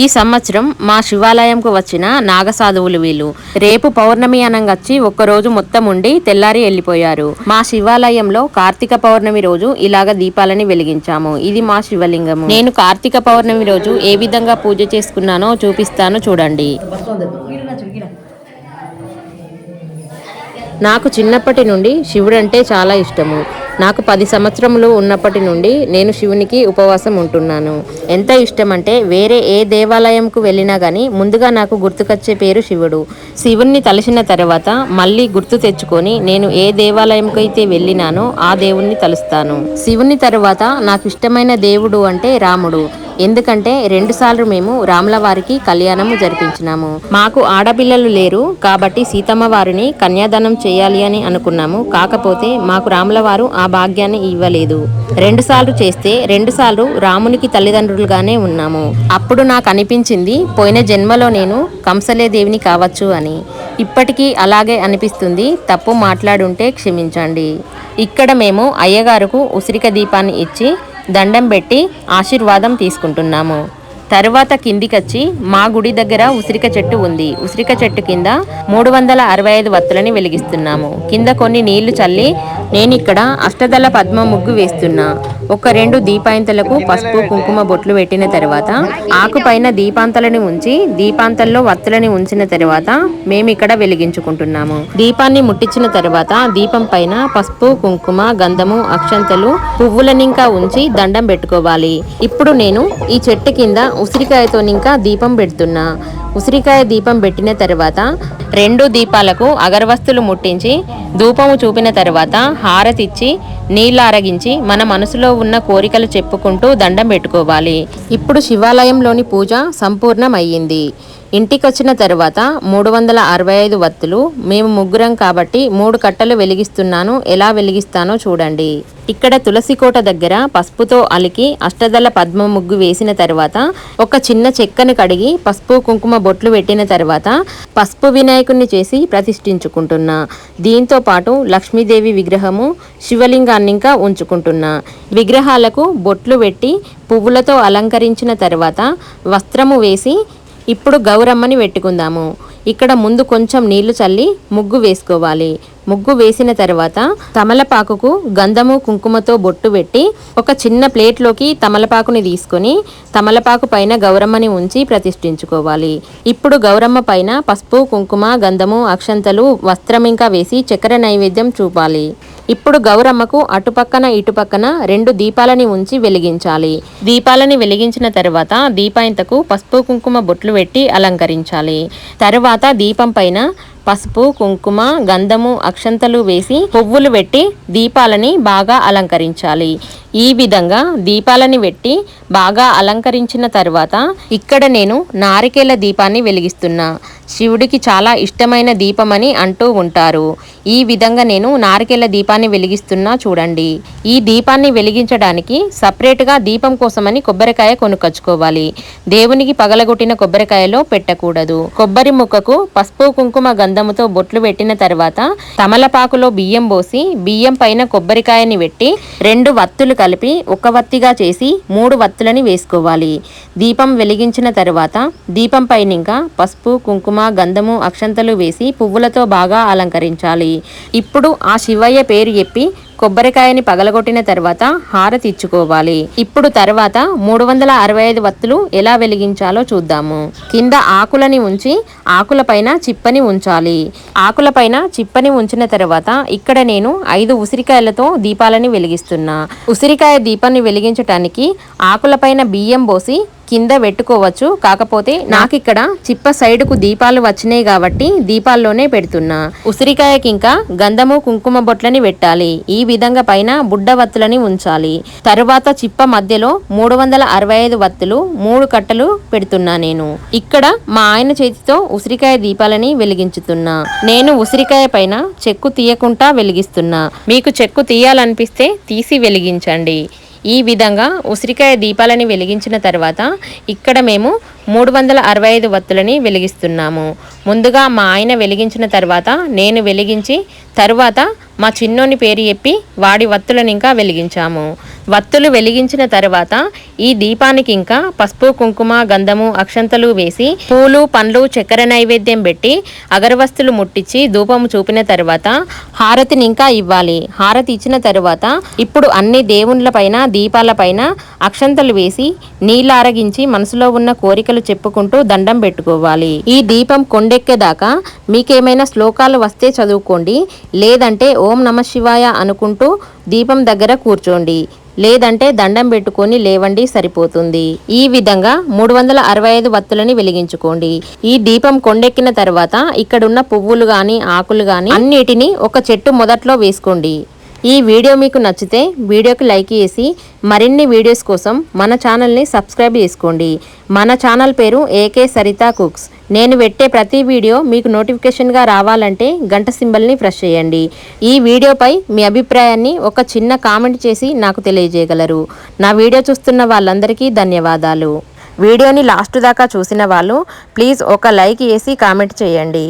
ఈ సంవత్సరం మా శివాలయంకు వచ్చిన నాగసాధువులు వీళ్ళు. రేపు పౌర్ణమి అనంగచ్చి ఒక్కరోజు మొత్తం ఉండి తెల్లారి వెళ్ళిపోయారు. మా శివాలయంలో కార్తీక పౌర్ణమి రోజు ఇలాగ దీపాలని వెలిగించాము. ఇది మా శివలింగము. నేను కార్తీక పౌర్ణమి రోజు ఏ విధంగా పూజ చేసుకున్నానో చూపిస్తాను చూడండి. నాకు చిన్నప్పటి నుండి శివుడు అంటే చాలా ఇష్టము. నాకు పది సంవత్సరములు ఉన్నప్పటి నుండి నేను శివునికి ఉపవాసం ఉంటున్నాను. ఎంత ఇష్టం అంటే వేరే ఏ దేవాలయంకు వెళ్ళినా కానీ ముందుగా నాకు గుర్తుకొచ్చే పేరు శివుడు. శివుణ్ణి తలసిన తర్వాత మళ్ళీ గుర్తు తెచ్చుకొని నేను ఏ దేవాలయంకు అయితే వెళ్ళినానో ఆ దేవుణ్ణి తలుస్తాను. శివుని తర్వాత నాకు ఇష్టమైన దేవుడు అంటే రాముడు. ఎందుకంటే రెండు సార్లు మేము రాముల వారికి కళ్యాణము జరిపించినాము. మాకు ఆడపిల్లలు లేరు కాబట్టి సీతమ్మ వారిని కన్యాదానం చేయాలి అని అనుకున్నాము. కాకపోతే మాకు రాముల వారు ఆ భాగ్యాన్ని ఇవ్వలేదు. రెండు సార్లు చేస్తే రెండు సార్లు రామునికి తల్లిదండ్రులుగానే ఉన్నాము. అప్పుడు నాకు అనిపించింది పోయిన జన్మలో నేను కంసలే దేవిని కావచ్చు అని. ఇప్పటికీ అలాగే అనిపిస్తుంది తప్పు మాట్లాడుంటే క్షమించండి. ఇక్కడ మేము అయ్యగారుకు ఉసిరిక దీపాన్ని ఇచ్చి దండం పెట్టి ఆశీర్వాదం తీసుకుంటున్నాము. తరువాత కిందికొచ్చి మా గుడి దగ్గర ఉసిరిక చెట్టు ఉంది. ఉసిరిక చెట్టు కింద మూడు వందల అరవై ఐదు వత్తులని వెలిగిస్తున్నాము. కింద కొన్ని నీళ్ళు చల్లి నేను ఇక్కడ అష్టదళ పద్మ ముగ్గు వేస్తున్నా. ఒక రెండు దీపాంతలకు పసుపు కుంకుమ బొట్లు పెట్టిన తర్వాత ఆకుపైన దీపాంతలని ఉంచి దీపాంతల్లో వత్తులని ఉంచిన తర్వాత మేము ఇక్కడ వెలిగించుకుంటున్నాము. దీపాన్ని ముట్టించిన తర్వాత దీపం పైన పసుపు కుంకుమ గంధము అక్షంతలు పువ్వులని ఇంకా ఉంచి దండం పెట్టుకోవాలి. ఇప్పుడు నేను ఈ చెట్టు కింద ఉసిరికాయతో ఇంకా దీపం పెడుతున్నా. ఉసిరికాయ దీపం పెట్టిన తర్వాత రెండు దీపాలకు అగరవస్తులు ముట్టించి ధూపము చూపిన తర్వాత హారతిచ్చి నీళ్ళు అరగించి మన మనసులో ఉన్న కోరికలు చెప్పుకుంటూ దండం పెట్టుకోవాలి. ఇప్పుడు శివాలయంలోని పూజ సంపూర్ణమయ్యింది. ఇంటికొచ్చిన తర్వాత మూడు వందల అరవై ఐదు వత్తులు మేము ముగ్గురం కాబట్టి మూడు కట్టలు వెలిగిస్తున్నాను ఎలా వెలిగిస్తానో చూడండి. ఇక్కడ తులసి కోట దగ్గర పసుపుతో అలికి అష్టదళ పద్మ ముగ్గు వేసిన తర్వాత ఒక చిన్న చెక్కను కడిగి పసుపు కుంకుమ బొట్లు పెట్టిన తర్వాత పసుపు వినాయకుడిని చేసి ప్రతిష్ఠించుకుంటున్నా. దీంతో పాటు లక్ష్మీదేవి విగ్రహము శివలింగాన్ని ఇంకా ఉంచుకుంటున్నా. విగ్రహాలకు బొట్లు పెట్టి పువ్వులతో అలంకరించిన తర్వాత వస్త్రము వేసి ఇప్పుడు గౌరమ్మని పెట్టుకుందాము ఇక్కడ ముందు కొంచెం నీళ్ళు చల్లి ముగ్గు వేసుకోవాలి. ముగ్గు వేసిన తర్వాత తమలపాకుకు గంధము కుంకుమతో బొట్టు పెట్టి ఒక చిన్న ప్లేట్లోకి తమలపాకుని తీసుకొని తమలపాకు పైన గౌరమ్మని ఉంచి ప్రతిష్ఠించుకోవాలి. ఇప్పుడు గౌరమ్మ పైన పసుపు కుంకుమ గంధము అక్షంతలు వస్త్రం ఇంకా వేసి చక్కెర నైవేద్యం చూపాలి. ఇప్పుడు గౌరమ్మకు అటుపక్కన ఇటుపక్కన రెండు దీపాలని ఉంచి వెలిగించాలి. దీపాలని వెలిగించిన తర్వాత దీపాయింతకు పసుపు కుంకుమ బొట్లు పెట్టి అలంకరించాలి. తర్వాత దీపం పైన పసుపు కుంకుమ గంధము అక్షంతలు వేసి పువ్వులు పెట్టి దీపాలని బాగా అలంకరించాలి. ఈ విధంగా దీపాలని పెట్టి బాగా అలంకరించిన తర్వాత ఇక్కడ నేను నారికేల దీపాన్ని వెలిగిస్తున్నా. శివుడికి చాలా ఇష్టమైన దీపమని అంటూ ఉంటారు. ఈ విధంగా నేను నారికేల దీపాన్ని వెలిగిస్తున్నా చూడండి. ఈ దీపాన్ని వెలిగించడానికి సపరేట్గా దీపం కోసమని కొబ్బరికాయ కొనుక్కొచ్చుకోవాలి. దేవునికి పగలగొట్టిన కొబ్బరికాయలో పెట్టకూడదు. కొబ్బరి ముక్కకు పసుపు కుంకుమ గంధముతో బొట్లు పెట్టిన తర్వాత తమలపాకులో బియ్యం పోసి బియ్యం పైన కొబ్బరికాయని పెట్టి రెండు వత్తులు కలిపి ఒక వత్తిగా చేసి మూడు వత్తులని వేసుకోవాలి. దీపం వెలిగించిన తర్వాత దీపం పైన ఇంకా పసుపు కుంకుమ గంధము అక్షంతలు వేసి పువ్వులతో బాగా అలంకరించాలి. ఇప్పుడు ఆ శివయ్య పేరు చెప్పి కొబ్బరికాయని పగలగొట్టిన తర్వాత హారతి ఇచ్చుకోవాలి ఇప్పుడు తర్వాత మూడు వందల అరవై ఐదు వత్తులు ఎలా వెలిగించాలో చూద్దాము. కింద ఆకులని ఉంచి ఆకులపైన చిప్పని ఉంచాలి. ఆకులపైన చిప్పని ఉంచిన తర్వాత ఇక్కడ నేను ఐదు ఉసిరికాయలతో దీపాలని వెలిగిస్తున్నా. ఉసిరికాయ దీపాన్ని వెలిగించటానికి ఆకులపైన బియ్యం పోసి కింద పెట్టుకోవచ్చు. కాకపోతే నాకు ఇక్కడ చిప్ప సైడుకు దీపాలు వచ్చినాయి కాబట్టి దీపాల్లోనే పెడుతున్నా. ఉసిరికాయకి ఇంకా గంధము కుంకుమ బొట్లని పెట్టాలి. ఈ విధంగా పైన బుడ్డ వత్తులని ఉంచాలి. తరువాత చిప్ప మధ్యలో మూడు వందల అరవై ఐదు వత్తులు మూడు కట్టలు పెడుతున్నా నేను. ఇక్కడ మా ఆయన చేతితో ఉసిరికాయ దీపాలని వెలిగించుతున్నా. నేను ఉసిరికాయ పైన చెక్కు తీయకుండా వెలిగిస్తున్నా. మీకు చెక్కు తీయాలనిపిస్తే తీసి వెలిగించండి. ఈ విధంగా ఉసిరికాయ దీపాలని వెలిగించిన తర్వాత ఇక్కడ మేము మూడు వందల అరవై ఐదు వత్తులని వెలిగిస్తున్నాము. ముందుగా మా ఆయన వెలిగించిన తర్వాత నేను వెలిగించి తరువాత మా చిన్నోని పేరు చెప్పి వాడి వత్తులను ఇంకా వెలిగించాము. వత్తులు వెలిగించిన తర్వాత ఈ దీపానికి ఇంకా పసుపు కుంకుమ గంధము అక్షంతలు వేసి పూలు పండ్లు చక్కెర నైవేద్యం పెట్టి అగరవస్తులు ముట్టించి ధూపము చూపిన తర్వాత హారతిని ఇంకా ఇవ్వాలి. హారతి ఇచ్చిన తర్వాత ఇప్పుడు అన్ని దేవుళ్ళ పైన దీపాల పైన అక్షంతలు వేసి నీళ్ళు ఆరగించి మనసులో ఉన్న కోరిక కోరికలు చెప్పుకుంటూ దండం పెట్టుకోవాలి. ఈ దీపం కొండెక్కేదాకా మీకేమైనా శ్లోకాలు వస్తే చదువుకోండి. లేదంటే ఓం నమ శివాయ అనుకుంటూ దీపం దగ్గర కూర్చోండి. లేదంటే దండం పెట్టుకొని లేవండి సరిపోతుంది. ఈ విధంగా మూడు వందల అరవై ఐదు వత్తులని వెలిగించుకోండి. ఈ దీపం కొండెక్కిన తర్వాత ఇక్కడున్న పువ్వులు గాని ఆకులు గాని అన్నిటిని ఒక చెట్టు మొదట్లో వేసుకోండి. ఈ వీడియో మీకు నచ్చితే వీడియోకి లైక్ చేసి మరిన్ని వీడియోస్ కోసం మన ఛానల్ని సబ్స్క్రైబ్ చేసుకోండి. మన ఛానల్ పేరు ఏకే సరితా కుక్స్ నేను పెట్టే ప్రతి వీడియో మీకు నోటిఫికేషన్గా రావాలంటే గంట సింబల్ని ప్రెస్ చేయండి. ఈ వీడియోపై మీ అభిప్రాయాన్ని ఒక చిన్న కామెంట్ చేసి నాకు తెలియజేయగలరు. నా వీడియో చూస్తున్న వాళ్ళందరికీ ధన్యవాదాలు. వీడియోని లాస్ట్ దాకా చూసిన వాళ్ళు ప్లీజ్ ఒక లైక్ వేసి కామెంట్ చేయండి.